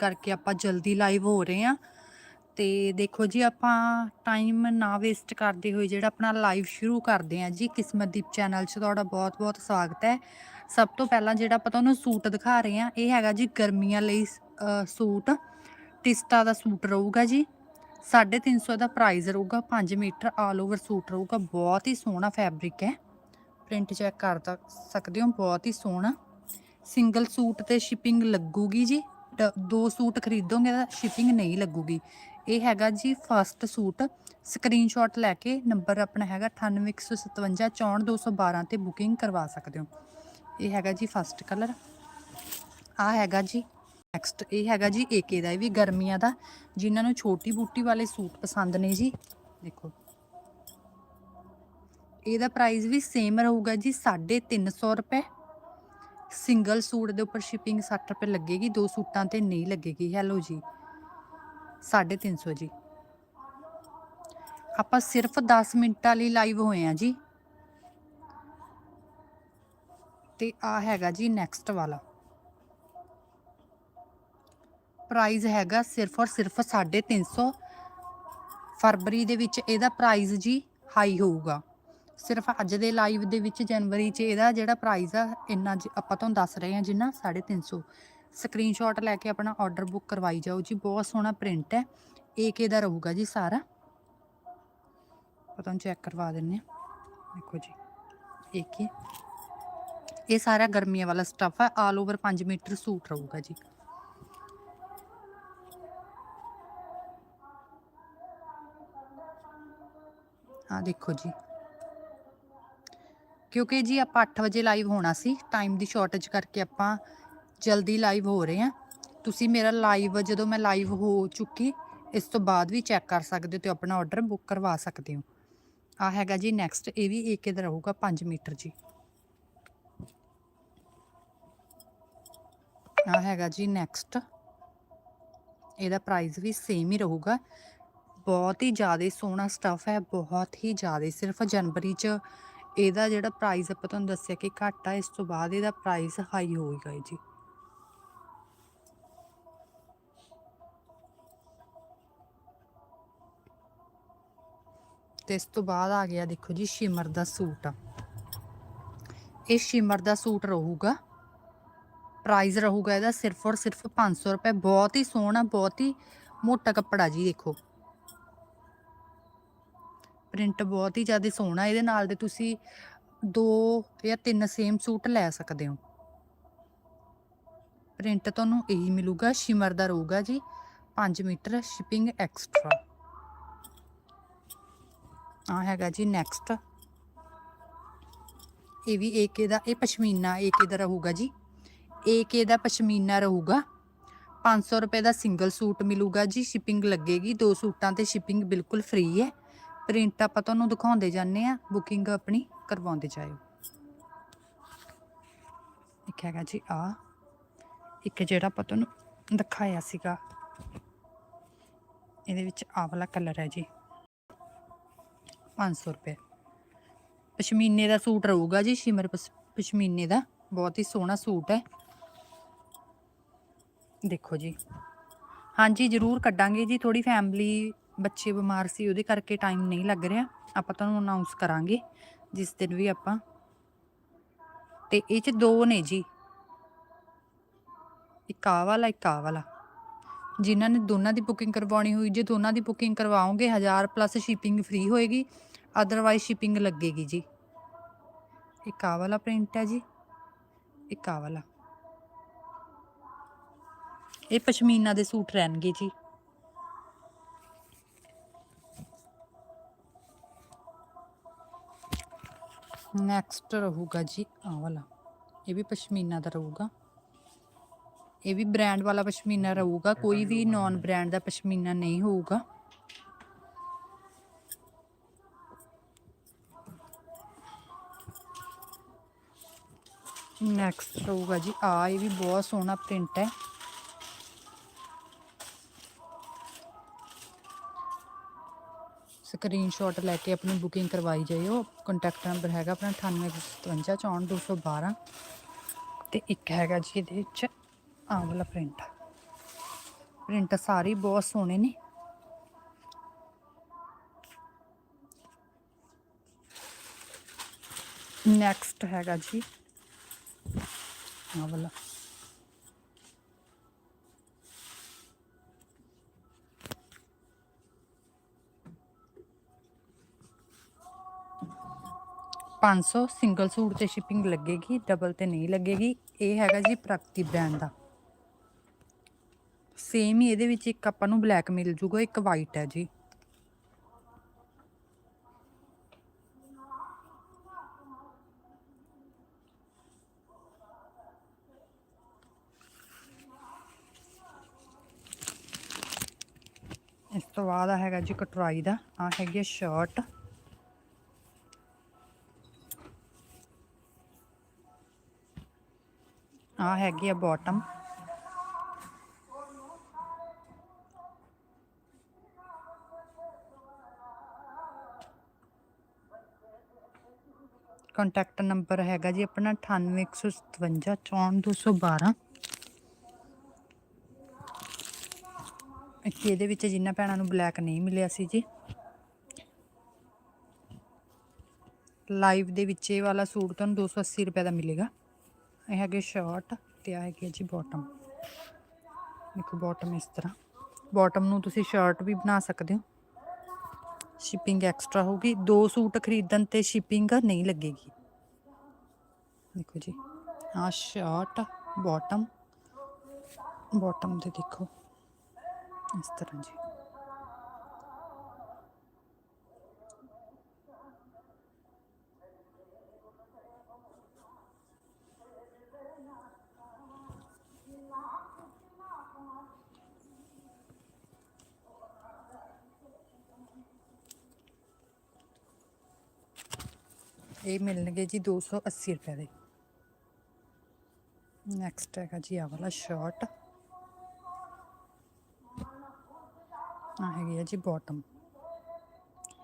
ਕਰਕੇ ਆਪਾਂ ਜਲਦੀ ਲਾਈਵ ਹੋ ਰਹੇ ਹਾਂ। ਤੇ ਦੇਖੋ ਜੀ, ਆਪਾਂ ਟਾਈਮ ਨਾ ਵੇਸਟ ਕਰਦੇ ਹੋਏ ਜਿਹੜਾ ਆਪਣਾ ਲਾਈਵ ਸ਼ੁਰੂ ਕਰਦੇ ਹਾਂ ਜੀ, ਕਿਸਮਤਦੀਪ ਚੈਨਲ 'ਚ ਤੁਹਾਡਾ ਬਹੁਤ-ਬਹੁਤ ਸਵਾਗਤ ਹੈ। ਸਭ ਤੋਂ ਪਹਿਲਾਂ ਜਿਹੜਾ ਆਪਾਂ ਤੁਹਾਨੂੰ ਸੂਟ ਦਿਖਾ ਰਹੇ ਹਾਂ, ਇਹ ਹੈਗਾ ਜੀ ਗਰਮੀਆਂ ਲਈ ਸੂਟ। ਟਿਸਟਾ ਦਾ ਸੂਟ ਰਹੂਗਾ ਜੀ। 350 ਦਾ ਪ੍ਰਾਈਸ ਰਹੂਗਾ 5 ਮੀਟਰ ਆਲ ਓਵਰ ਸੂਟ ਰਹੂਗਾ। ਬਹੁਤ ਹੀ ਸੋਹਣਾ ਫੈਬਰਿਕ ਹੈ। ਪ੍ਰਿੰਟ ਚੈੱਕ ਕਰ ਸਕਦੇ ਹੋ, ਬਹੁਤ ਹੀ ਸੋਹਣਾ। ਸਿੰਗਲ ਸੂਟ ਤੇ ਸ਼ਿਪਿੰਗ ਲੱਗੂਗੀ ਜੀ। ਦੋ ਸੂਟ ਖਰੀਦੋਗੇ ਤਾਂ ਸ਼ਿਪਿੰਗ ਨਹੀਂ ਲੱਗੂਗੀ। ਇਹ ਹੈਗਾ ਜੀ ਫਸਟ ਸੂਟ। ਸਕਰੀਨਸ਼ਾਟ ਲੈ ਕੇ ਨੰਬਰ ਆਪਣਾ ਹੈਗਾ 9815 64212 ਤੇ ਬੁਕਿੰਗ ਕਰਵਾ ਸਕਦੇ ਹੋ। ਇਹ ਹੈਗਾ ਜੀ ਫਸਟ ਕਲਰ ਆ ਹੈਗਾ ਜੀ ਨੈਕਸਟ ਇਹ ਹੈਗਾ ਜੀ ਏਕੇ ਦਾ, ਇਹ ਵੀ ਗਰਮੀਆਂ ਦਾ। ਜਿਨ੍ਹਾਂ ਨੂੰ ਛੋਟੀ ਬੂਟੀ ਵਾਲੇ ਸੂਟ ਪਸੰਦ ਨੇ ਜੀ। ਦੇਖੋ। ਇਹਦਾ ਪ੍ਰਾਈਸ ਵੀ ਸੇਮ ਰਹੂਗਾ ਜੀ 350 ਰੁਪਏ। ਸਿੰਗਲ ਸੂਟ ਦੇ ਉੱਪਰ ਸ਼ਿਪਿੰਗ 60 ਰੁਪਏ ਲੱਗੇਗੀ, ਦੋ ਸੂਟਾਂ ਤੇ ਨਹੀਂ ਲੱਗੇਗੀ ਹੈਲੋ ਜੀ। 350 ਜੀ। ਆਪਾਂ ਸਿਰਫ 10 ਮਿੰਟਾਂ ਲਈ ਲਾਈਵ ਹੋਏ ਆ ਜੀ। ਤੇ ਆ ਹੈਗਾ ਜੀ ਨੈਕਸਟ ਵਾਲਾ। ਪ੍ਰਾਈਸ ਹੈਗਾ ਸਿਰਫ ਔਰ ਸਿਰਫ 350 ਫਰਵਰੀ ਦੇ ਵਿੱਚ ਇਹਦਾ ਪ੍ਰਾਈਸ ਜੀ ਹਾਈ ਹੋਊਗਾ। ਸਿਰਫ ਅੱਜ ਦੇ ਲਾਈਵ ਦੇ ਵਿੱਚ ਜਨਵਰੀ 'ਚ ਇਹਦਾ ਜਿਹੜਾ ਪ੍ਰਾਈਸ ਆ, ਇੰਨਾ ਜ- ਆਪਾਂ ਤੁਹਾਨੂੰ ਦੱਸ ਰਹੇ ਹਾਂ ਜਿੰਨਾ 350 ਸਕਰੀਨਸ਼ਾਟ ਲੈ ਕੇ ਆਪਣਾ ਆਰਡਰ ਬੁੱਕ ਕਰਵਾਈ ਜਾਓ ਜੀ, ਬਹੁਤ ਸੋਹਣਾ ਪ੍ਰਿੰਟ ਹੈ। ਏਕੇ ਦਾ ਰਹੂਗਾ ਜੀ ਸਾਰਾ? ਆਪਾਂ ਤੁਹਾਨੂੰ ਚੈੱਕ ਕਰਵਾ ਦਿੰਨੇ ਆ ਦੇਖੋ ਜੀ ਏਕੇ ਇਹ ਸਾਰਾ ਗਰਮੀਆਂ ਵਾਲਾ ਸਟੱਫ ਹੈ ਆਲ ਓਵਰ 5 ਮੀਟਰ ਸੂਟ ਰਹੂਗਾ ਜੀ। ਆ ਦੇਖੋ ਜੀ ਕਿਉਂਕਿ ਜੀ ਆਪਾਂ 8 ਵਜੇ ਲਾਈਵ ਹੋਣਾ ਸੀ ਟਾਈਮ ਦੀ ਸ਼ਾਰਟੇਜ ਕਰਕੇ ਆਪਾਂ ਜਲਦੀ ਲਾਈਵ ਹੋ ਰਹੇ ਹਾਂ। ਤੁਸੀਂ ਮੇਰਾ ਲਾਈਵ ਜਦੋਂ ਮੈਂ ਲਾਈਵ ਹੋ ਚੁੱਕੀ, ਇਸ ਤੋਂ ਬਾਅਦ ਵੀ ਚੈੱਕ ਕਰ ਸਕਦੇ ਹੋ ਤੇ ਆਪਣਾ ਆਰਡਰ ਬੁੱਕ ਕਰਵਾ ਸਕਦੇ ਹੋ। ਆ ਹੈਗਾ ਜੀ ਨੈਕਸਟ ਇਹ ਵੀ ਏਕੇ ਦਾ ਰਹੂਗਾ 5 ਮੀਟਰ ਜੀ। ਆ ਹੈਗਾ ਜੀ ਨੈਕਸਟ ਇਹਦਾ ਪ੍ਰਾਈਸ ਵੀ ਸੇਮ ਹੀ ਰਹੂਗਾ। ਬਹੁਤ ਹੀ ਜ਼ਿਆਦਾ ਸੋਹਣਾ ਸਟਫ ਹੈ, ਬਹੁਤ ਹੀ ਜ਼ਿਆਦਾ, ਸਿਰਫ ਜਨਵਰੀ ਚ ਇਹਦਾ ਜਿਹੜਾ ਪ੍ਰਾਈਸ ਆਪਾਂ ਤੁਹਾਨੂੰ ਦੱਸਿਆ ਕਿ ਘੱਟ ਆ, ਇਸ ਤੋਂ ਬਾਅਦ ਇਹਦਾ ਪ੍ਰਾਈਸ ਹਾਈ ਹੋਏਗਾ ਜੀ। ਤੇ ਇਸ ਤੋਂ ਬਾਅਦ ਆ ਗਿਆ ਦੇਖੋ ਜੀ ਸ਼ਿਮਰ ਦਾ ਸੂਟ ਇਹ ਸ਼ਿਮਰ ਦਾ ਸੂਟ ਰਹੂਗਾ। ਪ੍ਰਾਈਸ ਰਹੂਗਾ ਇਹਦਾ ਸਿਰਫ ਔਰ ਸਿਰਫ 500 ਰੁਪਏ। ਬਹੁਤ ਹੀ ਸੋਹਣਾ, ਬਹੁਤ ਹੀ ਮੋਟਾ ਕੱਪੜਾ ਜੀ ਦੇਖੋ। ਪ੍ਰਿੰਟ ਬਹੁਤ ਹੀ ਜ਼ਿਆਦਾ ਸੋਹਣਾ, ਇਹਦੇ ਨਾਲ ਦੇ ਤੁਸੀਂ ਦੋ ਜਾਂ ਤਿੰਨ ਸੇਮ ਸੂਟ ਲੈ ਸਕਦੇ ਹੋ। ਪ੍ਰਿੰਟ ਤੁਹਾਨੂੰ ਇਹੀ ਮਿਲੂਗਾ ਸ਼ਿਮਰ ਦਾ ਰਹੂਗਾ ਜੀ 5 ਮੀਟਰ ਸ਼ਿਪਿੰਗ ਐਕਸਟਰਾ ਆ ਹੈਗਾ ਜੀ ਨੈਕਸਟ ਇਹ ਵੀ ਏਕੇ ਦਾ, ਇਹ ਪਸ਼ਮੀਨਾ ਏਕੇ ਦਾ ਰਹੂਗਾ ਜੀ। ਏਕੇ ਦਾ ਪਸ਼ਮੀਨਾ ਰਹੂਗਾ। 500 ਰੁਪਏ ਦਾ ਸਿੰਗਲ ਸੂਟ ਮਿਲੂਗਾ ਜੀ ਸ਼ਿਪਿੰਗ ਲੱਗੇਗੀ। ਦੋ ਸੂਟਾਂ ਤੇ ਸ਼ਿਪਿੰਗ ਬਿਲਕੁਲ ਫ੍ਰੀ ਹੈ। ਪ੍ਰਿੰਟ ਆਪਾਂ ਤੁਹਾਨੂੰ ਦਿਖਾਉਂਦੇ ਜਾਂਦੇ ਆ ਬੁਕਿੰਗ ਆਪਣੀ ਕਰਵਾਉਂਦੇ ਜਾਇਓ। ਇੱਕ ਹੈਗਾ ਜੀ ਆ। ਇੱਕ ਜਿਹੜਾ ਆਪਾਂ ਤੁਹਾਨੂੰ ਦਿਖਾਇਆ ਸੀਗਾ। ਇਹਦੇ ਵਿੱਚ ਆਹ ਵਾਲਾ ਕਲਰ ਹੈ ਜੀ। 500 ਰੁਪਏ। ਪਸ਼ਮੀਨੇ ਦਾ ਸੂਟ ਰਹੂਗਾ ਜੀ, ਸ਼ਿਮਰ ਪਸ- ਪਸ਼ਮੀਨੇ ਦਾ। ਬਹੁਤ ਹੀ ਸੋਹਣਾ ਸੂਟ ਹੈ। ਦੇਖੋ ਜੀ। ਹਾਂਜੀ, ਜ਼ਰੂਰ ਕੱਢਾਂਗੇ ਜੀ। ਥੋੜੀ ਫੈਮਿਲੀ ਬੱਚੇ ਬਿਮਾਰ ਸੀ, ਉਹਦੇ ਕਰਕੇ ਟਾਈਮ ਨਹੀਂ ਲੱਗ ਰਿਹਾ। ਆਪਾਂ ਤੁਹਾਨੂੰ ਅਨਾਉਂਸ ਕਰਾਂਗੇ, ਜਿਸ ਦਿਨ ਵੀ ਆਪਾਂ। ਤੇ ਇਹ ਚ ਦੋ ਨੇ ਜੀ। ਇੱਕ ਆਹ ਵਾਲਾ, ਇੱਕ ਆ ਵਾਲਾ। ਜਿਨ੍ਹਾਂ ਨੇ ਦੋਨਾਂ ਦੀ ਬੁਕਿੰਗ ਕਰਵਾਉਣੀ ਹੋਈ, ਜੇ ਦੋਨਾਂ ਦੀ ਬੁਕਿੰਗ ਕਰਵਾਓਗੇ 1000 ਪਲੱਸ ਸ਼ਿਪਿੰਗ ਫ੍ਰੀ ਹੋਏਗੀ। ਅਦਰਵਾਈਜ਼ ਸ਼ਿਪਿੰਗ ਲੱਗੇਗੀ ਜੀ। ਇੱਕ ਆਹ ਵਾਲਾ ਪ੍ਰਿੰਟ ਹੈ ਜੀ। ਇੱਕ ਆਹ ਵਾਲਾ। ਇਹ ਪਸ਼ਮੀਨਾ ਦੇ ਸੂਟ ਰਹਿਣਗੇ ਜੀ। ਨੈਕਸਟ ਰਹੂਗਾ ਜੀ ਆਹ ਵਾਲਾ। ਇਹ ਵੀ ਪਸ਼ਮੀਨਾ ਦਾ ਰਹੂਗਾ। ਇਹ ਵੀ ਬ੍ਰਾਂਡ ਵਾਲਾ ਪਸ਼ਮੀਨਾ ਰਹੂਗਾ। ਕੋਈ ਵੀ ਨਾਨ ਬ੍ਰਾਂਡ ਦਾ ਪਸ਼ਮੀਨਾ ਨਹੀਂ ਹੋਊਗਾ। ਨੈਕਸਟ ਰਹੂਗਾ ਜੀ। ਆ ਇਹ ਵੀ ਬਹੁਤ ਸੋਹਣਾ ਪ੍ਰਿੰਟ ਹੈ। ਸਕਰੀਨਸ਼ਾਟ ਲੈ ਕੇ ਆਪਣੀ ਬੁਕਿੰਗ ਕਰਵਾਈ ਜਾਇਓ। ਕੰਟੈਕਟ ਨੰਬਰ ਹੈਗਾ ਆਪਣਾ 9857 ਤੇ ਇੱਕ ਹੈਗਾ ਜੀ ਇਹਦੇ ਵਿੱਚ ਆਹ ਵਾਲਾ ਪ੍ਰਿੰਟ ਪ੍ਰਿੰਟ ਸਾਰੇ ਬਹੁਤ ਸੋਹਣੇ ਨੇ। ਨੈਕਸਟ ਹੈਗਾ ਜੀ ਆਹ ਵਾਲਾ। ਪੰਜ ਸੌ ਸਿੰਗਲ ਸੂਟ ਤੇ ਸ਼ਿਪਿੰਗ ਲੱਗੇਗੀ ਡਬਲ ਤੇ ਨਹੀਂ ਲੱਗੇਗੀ। ਇਹ ਹੈਗਾ ਜੀ ਪ੍ਰਾਪਤੀ ਬ੍ਰਾਂਡ ਦਾ। ਸੇਮ ਹੀ ਇਹਦੇ ਵਿੱਚ ਇੱਕ ਆਪਾਂ ਨੂੰ ਬਲੈਕ ਮਿਲ ਜੂਗਾ, ਇੱਕ ਵਾਈਟ ਹੈ ਜੀ। ਇਸ ਤੋਂ ਬਾਅਦ ਆ ਹੈਗਾ ਜੀ ਕਟਰਾਈ ਦਾ ਆ ਹੈਗੀ ਹੈ ਸ਼ਰਟ ਆ ਹੈਗੀ ਆ ਬਾਟਮ ਕੰਟੈਕਟ ਨੰਬਰ ਹੈਗਾ ਜੀ ਆਪਣਾ 9815 64212 ਇੱਕ ਇਹਦੇ ਵਿੱਚ ਜਿੰਨਾ ਭੈਣਾਂ ਨੂੰ ਬਲੈਕ ਨਹੀਂ ਮਿਲਿਆ ਸੀ ਜੀ। ਲਾਈਵ ਦੇ ਵਿੱਚ ਇਹ ਵਾਲਾ ਸੂਟ ਤੁਹਾਨੂੰ 280 ਰੁਪਏ ਦਾ ਮਿਲੇਗਾ। ਇਹ ਹੈਗੇ ਸ਼ਾਰਟ ਤੇ ਆ ਹੈਗੇ ਹੈ ਜੀ ਬਾਟਮ ਦੇਖੋ ਬਾਟਮ ਇਸ ਤਰ੍ਹਾਂ। ਬਾਟਮ ਨੂੰ ਤੁਸੀਂ ਸ਼ਰਟ ਵੀ ਬਣਾ ਸਕਦੇ ਹੋ। ਸ਼ਿਪਿੰਗ ਐਕਸਟਰਾ ਹੋਗੀ ਦੋ ਸੂਟ ਖਰੀਦਣ ਤੇ ਸ਼ਿਪਿੰਗ ਨਹੀਂ ਲੱਗੇਗੀ। ਦੇਖੋ ਜੀ। ਆ ਸ਼ਰਟ ਬਾਟਮ ਬਾਟਮ ਤੇ ਦੇਖੋ। ਇਸ ਤਰ੍ਹਾਂ ਜੀ। ਇਹ ਮਿਲਣਗੇ ਜੀ 280 ਰੁਪਏ ਦੇ। ਨੈਕਸਟ ਹੈਗਾ ਜੀ ਆ ਵਾਲਾ ਸ਼ਰਟ ਆ ਹੈਗੀ ਹੈ ਜੀ ਬਾਟਮ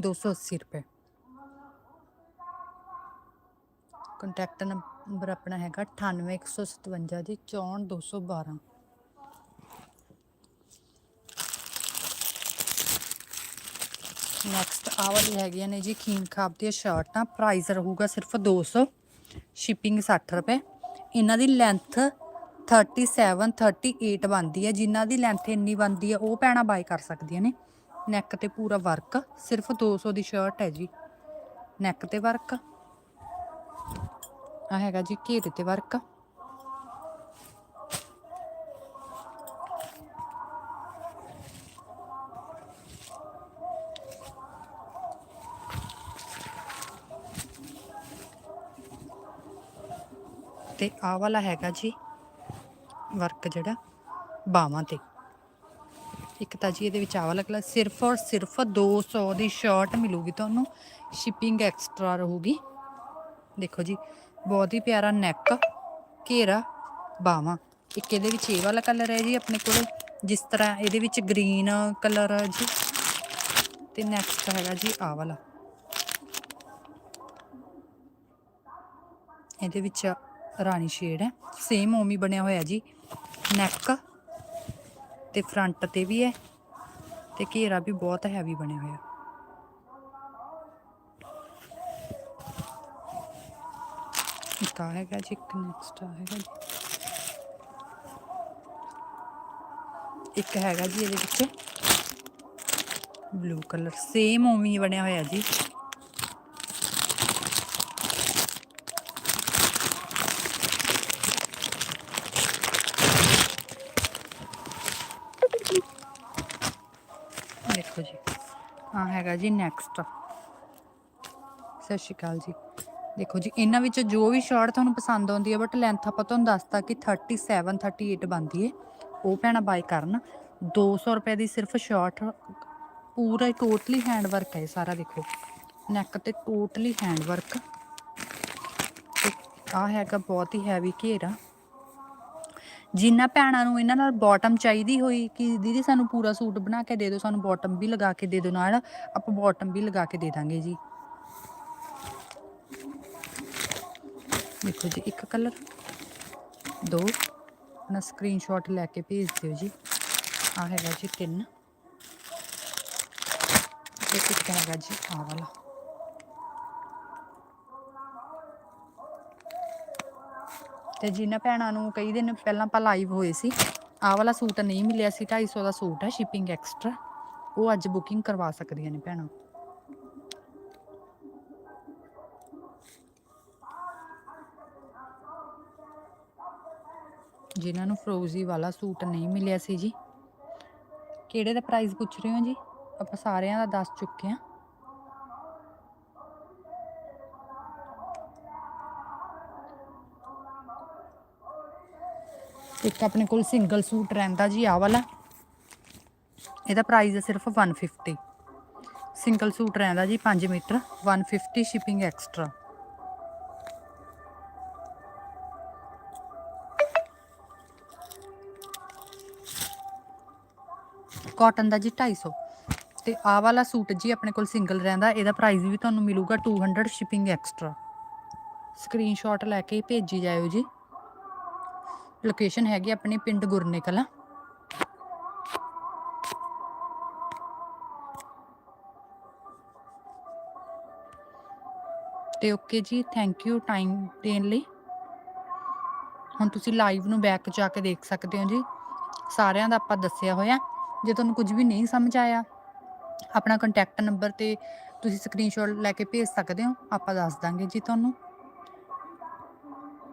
280 ਰੁਪਏ। ਕੰਟੈਕਟ ਨੰਬਰ ਆਪਣਾ ਹੈਗਾ 98157 ਜੀ 64212 ਨੈਕਸਟ ਆਹ ਵਾਲੀ ਹੈਗੀਆਂ ਨੇ ਜੀ ਖੀਮ ਖਾਬ ਦੀਆਂ ਸ਼ਰਟਾਂ। ਪ੍ਰਾਈਸ ਰਹੂਗਾ ਸਿਰਫ 200 ਸ਼ਿਪਿੰਗ 60 ਰੁਪਏ। ਇਹਨਾਂ ਦੀ ਲੈਂਥ 37 38 ਬਣਦੀ ਹੈ। ਜਿਨ੍ਹਾਂ ਦੀ ਲੈਂਥ ਇੰਨੀ ਬਣਦੀ ਹੈ, ਉਹ ਪੈਣਾ ਬਾਈ ਕਰ ਸਕਦੀਆਂ ਨੇ। ਨੈਕ ਤੇ ਪੂਰਾ ਵਰਕ ਸਿਰਫ 200 ਦੀ ਸ਼ਰਟ ਹੈ ਜੀ। ਨੈਕ ਤੇ ਵਰਕ ਆ ਹੈਗਾ ਜੀ ਘੇਰੇ ਤੇ ਵਰਕ ਤੇ ਆਹ ਵਾਲਾ ਹੈਗਾ ਜੀ ਵਰਕ ਜਿਹੜਾ ਬਾਵਾਂ ਤੇ। ਇੱਕ ਤਾਂ ਜੀ ਇਹਦੇ ਵਿੱਚ ਆਹ ਵਾਲਾ ਕਲਰ ਸਿਰਫ ਔਰ ਸਿਰਫ 200 ਦੀ ਸ਼ਰਟ ਮਿਲੂਗੀ ਤੁਹਾਨੂੰ। ਸ਼ਿਪਿੰਗ ਐਕਸਟਰਾ ਰਹੂਗੀ। ਦੇਖੋ ਜੀ, ਬਹੁਤ ਹੀ ਪਿਆਰਾ ਨੈਕ ਘੇਰਾ ਬਾਵਾਂ ਇੱਕ ਇਹਦੇ ਵਿੱਚ ਇਹ ਵਾਲਾ ਕਲਰ ਹੈ ਜੀ ਆਪਣੇ ਕੋਲ, ਜਿਸ ਤਰ੍ਹਾਂ ਇਹਦੇ ਵਿੱਚ ਗ੍ਰੀਨ ਕਲਰ ਜੀ। ਤੇ ਨੈਕਸਟ ਹੈਗਾ ਜੀ ਆਹ ਵਾਲਾ। ਇਹਦੇ ਵਿੱਚ ਰਾਣੀ ਸ਼ੇਡ ਹੈ। ਸੇਮ ਓਮੀ ਬਣਿਆ ਹੋਇਆ ਜੀ। ਨੈਕ ਤੇ ਫਰੰਟ ਤੇ ਵੀ ਹੈ ਤੇ ਘੇਰਾ ਵੀ ਬਹੁਤ ਹੈਵੀ ਬਣਿਆ ਹੋਇਆ। ਇੱਕ ਆਹ ਹੈਗਾ ਜੀ, ਇੱਕ ਨੈਕਸਟ ਹੈਗਾ ਜੀ। ਇੱਕ ਹੈਗਾ ਜੀ ਇਹਦੇ ਵਿੱਚ। ਬਲੂ ਕਲਰ ਸੇਮ ਓਮੀ ਬਣਿਆ ਹੋਇਆ ਜੀ ਦੇਖੋ ਜੀ ਆ ਹੈਗਾ ਜੀ ਨੈਕਸਟ ਸਤਿ ਸ਼੍ਰੀ ਅਕਾਲ ਜੀ। ਦੇਖੋ ਜੀ, ਇਹਨਾਂ ਵਿੱਚ ਜੋ ਵੀ ਸ਼ਾਰਟ ਤੁਹਾਨੂੰ ਪਸੰਦ ਆਉਂਦੀ ਹੈ ਬਟ ਲੈਂਥ ਆਪਾਂ ਤੁਹਾਨੂੰ ਦੱਸਤਾ ਕਿ 37 38 ਬਣਦੀ ਹੈ ਉਹ ਭੈਣਾ ਬਾਈ ਕਰਨ। 200 ਰੁਪਏ ਦੀ ਸਿਰਫ ਸ਼ਾਰਟ ਪੂਰਾ ਟੋਟਲੀ ਹੈਂਡ ਵਰਕ ਹੈ ਸਾਰਾ, ਦੇਖੋ। ਨੈਕ ਤੇ ਟੋਟਲੀ ਹੈਂਡ ਵਰਕ ਆ ਹੈਗਾ ਬਹੁਤ ਹੀ ਹੈਵੀ ਘੇਰਾ। ਜਿੰਨਾ ਭੈਣਾਂ ਨੂੰ ਇਹਨਾਂ ਨਾਲ ਬਾਟਮ ਚਾਹੀਦੀ ਹੋਈ ਕਿ ਦੀਦੀ ਸਾਨੂੰ ਪੂਰਾ ਸੂਟ ਬਣਾ ਕੇ ਦੇ ਦਿਓ, ਸਾਨੂੰ ਬਾਟਮ ਵੀ ਲਗਾ ਕੇ ਦੇ ਦਿਓ ਨਾਲ, ਆਪਾਂ ਬਾਟਮ ਵੀ ਲਗਾ ਕੇ ਦੇ ਦਾਂਗੇ ਜੀ। ਦੇਖੋ ਜੀ, ਇੱਕ ਕਲਰ ਦੋ। ਨਾ ਸਕਰੀਨਸ਼ਾਟ ਲੈ ਕੇ ਭੇਜ ਦਿਓ ਜੀ। ਆ ਹੈਗਾ ਜੀ ਤਿੰਨ। ਇੱਕ ਹੈਗਾ ਜੀ ਆ ਵਾਲਾ। ਤੇ ਜਿਨ੍ਹਾਂ ਭੈਣਾਂ ਨੂੰ ਕਈ ਦਿਨ ਪਹਿਲਾਂ ਆਪਾਂ ਲਾਈਵ ਹੋਏ ਸੀ, ਆਹ ਵਾਲਾ ਸੂਟ ਨਹੀਂ ਮਿਲਿਆ ਸੀ 250 ਦਾ ਸੂਟ ਹੈ ਸ਼ਿਪਿੰਗ ਐਕਸਟਰਾ ਉਹ ਅੱਜ ਬੁਕਿੰਗ ਕਰਵਾ ਸਕਦੀਆਂ ਨੇ ਭੈਣਾਂ। ਜਿਨ੍ਹਾਂ ਨੂੰ ਫਰੋਜ਼ੀ ਵਾਲਾ ਸੂਟ ਨਹੀਂ ਮਿਲਿਆ ਸੀ ਜੀ। ਕਿਹੜੇ ਦਾ ਪ੍ਰਾਈਸ ਪੁੱਛ ਰਹੇ ਹੋ ਜੀ? ਆਪਾਂ ਸਾਰਿਆਂ ਦਾ ਦੱਸ ਚੁੱਕੇ ਹਾਂ। ਇੱਕ ਆਪਣੇ ਕੋਲ ਸਿੰਗਲ ਸੂਟ ਰਹਿੰਦਾ ਜੀ ਆਹ ਵਾਲਾ। ਇਹਦਾ ਪ੍ਰਾਈਸ ਹੈ ਸਿਰਫ 150 ਸਿੰਗਲ ਸੂਟ ਰਹਿੰਦਾ ਜੀ 5 ਮੀਟਰ 150 ਸ਼ਿਪਿੰਗ ਐਕਸਟਰਾ ਕਾਟਨ ਦਾ ਜੀ 250 ਤੇ ਆਹ ਵਾਲਾ ਸੂਟ ਜੀ ਆਪਣੇ ਕੋਲ ਸਿੰਗਲ ਰਹਿੰਦਾ, ਇਹਦਾ ਪ੍ਰਾਈਸ ਵੀ ਤੁਹਾਨੂੰ ਮਿਲੂਗਾ 200 ਸ਼ਿਪਿੰਗ ਐਕਸਟਰਾ ਸਕਰੀਨਸ਼ਾਟ ਲੈ ਕੇ ਭੇਜੀ ਜਾਇਓ ਜੀ। ਲੋਕੇਸ਼ਨ ਹੈਗੀ ਆਪਣੇ ਪਿੰਡ ਗੁਰਨੇ ਕਲਾਂ ਤੇ ਓਕੇ ਜੀ ਥੈਂਕ ਯੂ ਟਾਈਮ ਦੇਣ ਲਈ। ਹੁਣ ਤੁਸੀਂ ਲਾਈਵ ਨੂੰ ਬੈਕ ਜਾ ਕੇ ਦੇਖ ਸਕਦੇ ਹੋ ਜੀ। ਸਾਰਿਆਂ ਦਾ ਆਪਾਂ ਦੱਸਿਆ ਹੋਇਆ। ਜੇ ਤੁਹਾਨੂੰ ਕੁਝ ਵੀ ਨਹੀਂ ਸਮਝ ਆਇਆ, ਆਪਣਾ ਕੰਟੈਕਟ ਨੰਬਰ ਤੇ ਤੁਸੀਂ ਸਕਰੀਨਸ਼ਾਟ ਲੈ ਕੇ ਭੇਜ ਸਕਦੇ ਹੋ, ਆਪਾਂ ਦੱਸ ਦਾਂਗੇ ਜੀ ਤੁਹਾਨੂੰ।